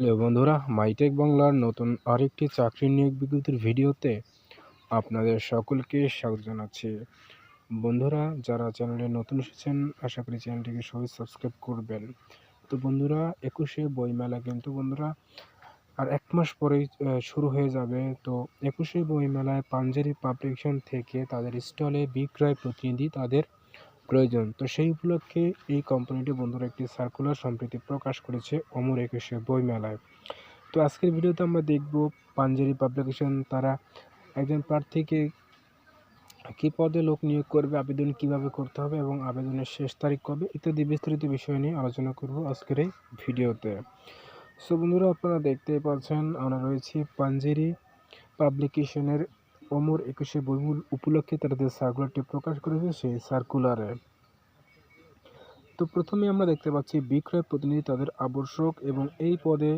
Hello বন্ধুরা MyTech বাংলার নতুন আরেকটি চাকরি নিয়োগ বিজ্ঞপ্তির ভিডিওতে আপনাদের সকলকে স্বাগত জানাচ্ছি। বন্ধুরা, যারা চ্যানেলে নতুন এসেছেন, আশা করি চ্যানেলটিকে সবাই সাবস্ক্রাইব করবেন। তো বন্ধুরা, একুশে বইমেলা কিন্তু বন্ধুরা, আর এক মাস পরেই শুরু হয়ে যাবে। তো একুশে বইমেলায় পাঞ্জারি পাবলিকেশন থেকে তাদের স্টলে বিক্রয় প্রতিনিধি তাদের প্রয়োজন। তো সেই উপলক্ষে এই কোম্পানিটি বন্ধুরা একটি সার্কুলার সম্প্রতি প্রকাশ করেছে অমর একুশে বইমেলায়। তো আজকের ভিডিওতে আমরা দেখব পাঞ্জারি পাবলিকেশন তারা একজন প্রার্থীকে কী পদে লোক নিয়োগ করবে, আবেদন কীভাবে করতে হবে এবং আবেদনের শেষ তারিখ কবে ইত্যাদি বিস্তারিত বিষয় নিয়ে আলোচনা করব আজকের এই ভিডিওতে। সো বন্ধুরা, আপনারা দেখতেই পাচ্ছেন আমরা রয়েছি পাঞ্জেরি পাবলিকেশনের অমর একুশে বইমূল উপলক্ষে তারা যে সার্কুলারটি প্রকাশ করেছে সেই সার্কুলারে তো প্রথমে আমরা দেখতে পাচ্ছি, বিক্রয় প্রতিনিধি তাদের আবশ্যক এবং এই পদে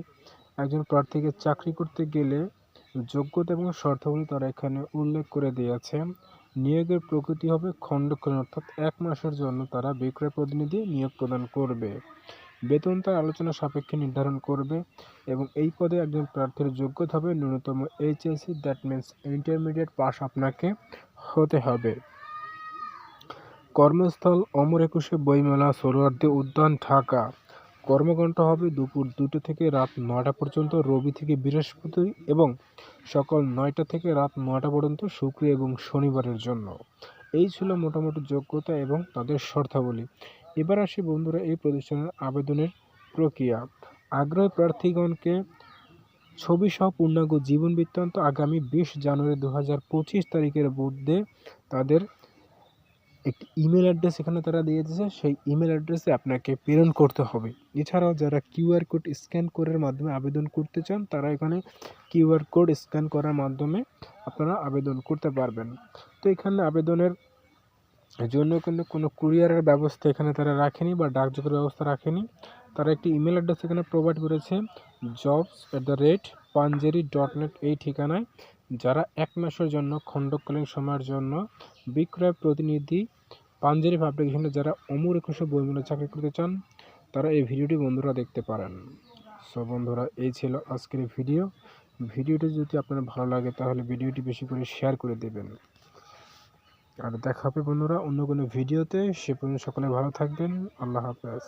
একজন প্রার্থীকে চাকরি করতে গেলে যোগ্যতা এবং শর্তাবলী তারা এখানে উল্লেখ করে দিয়েছে। নিয়োগের প্রকৃতি হবে খণ্ডক্ষণ, অর্থাৎ এক মাসের জন্য তারা বিক্রয় প্রতিনিধি নিয়োগ প্রদান করবে। বেতন তার আলোচনা সাপেক্ষে নির্ধারণ করবে এবং এই পদে একজন প্রার্থীর যোগ্যতা হবে ন্যূনতম HSC that means intermediate pass আপনাকে হতে হবে। কর্মস্থল অমর একুশে বইমেলা সোহরাওয়ার্দী উদ্যান, ঢাকা। কর্মঘণ্টা হবে দুপুর দুটো থেকে রাত নটা পর্যন্ত, রবি থেকে বৃহস্পতি এবং সকাল নয়টা থেকে রাত নটা পর্যন্ত, শুক্র এবং শনিবারের জন্য। এই ছিল মোটামুটি যোগ্যতা এবং তাদের শর্তাবলী। এবার আসি বন্ধুরা এই প্রতিষ্ঠানের আবেদনের প্রক্রিয়া। আগ্রহী প্রার্থীগণকে ছবি সহ পূর্ণাঙ্গ জীবন বৃত্তান্ত আগামী বিশ জানুয়ারি দু হাজার পঁচিশ তারিখের মধ্যে তাদের একটি ইমেল অ্যাড্রেস এখানে তারা দিয়ে দিয়েছে। সেই ইমেল অ্যাড্রেসে আপনাকে প্রেরণ করতে হবে। এছাড়াও যারা কিউআর কোড স্ক্যান করার মাধ্যমে আবেদন করতে চান, তারা এখানে কিউআর কোড স্ক্যান করার মাধ্যমে আপনারা আবেদন করতে পারবেন। তো এখানে আবেদনের জন্য কিন্তু কোনো কুরিয়ারের ব্যবস্থা এখানে তারা রাখেনি বা ডাকযোগের ব্যবস্থা রাখেনি। তারা একটি ইমেল অ্যাড্রেস এখানে প্রোভাইড করেছে jobs at the rate Panjeree dot net এই ঠিকানায়। যারা এক মাসের জন্য খণ্ডকালীন সময়ের জন্য বিক্রয় প্রতিনিধি পাঞ্জারি পাবলিকেশনে যারা অমর একুশে বইমেলা চাকরি করতে চান, তারা এই ভিডিওটি বন্ধুরা দেখতে পারেন। সো বন্ধুরা, এই ছিল আজকের ভিডিও। ভিডিওটি যদি আপনার ভালো লাগে, তাহলে ভিডিওটি বেশি করে শেয়ার করে দেবেন। আর দেখা হবে বন্ধুরা অন্য কোনো ভিডিওতে। সে পর্যন্ত সকলে ভালো থাকবেন। আল্লাহ হাফেজ।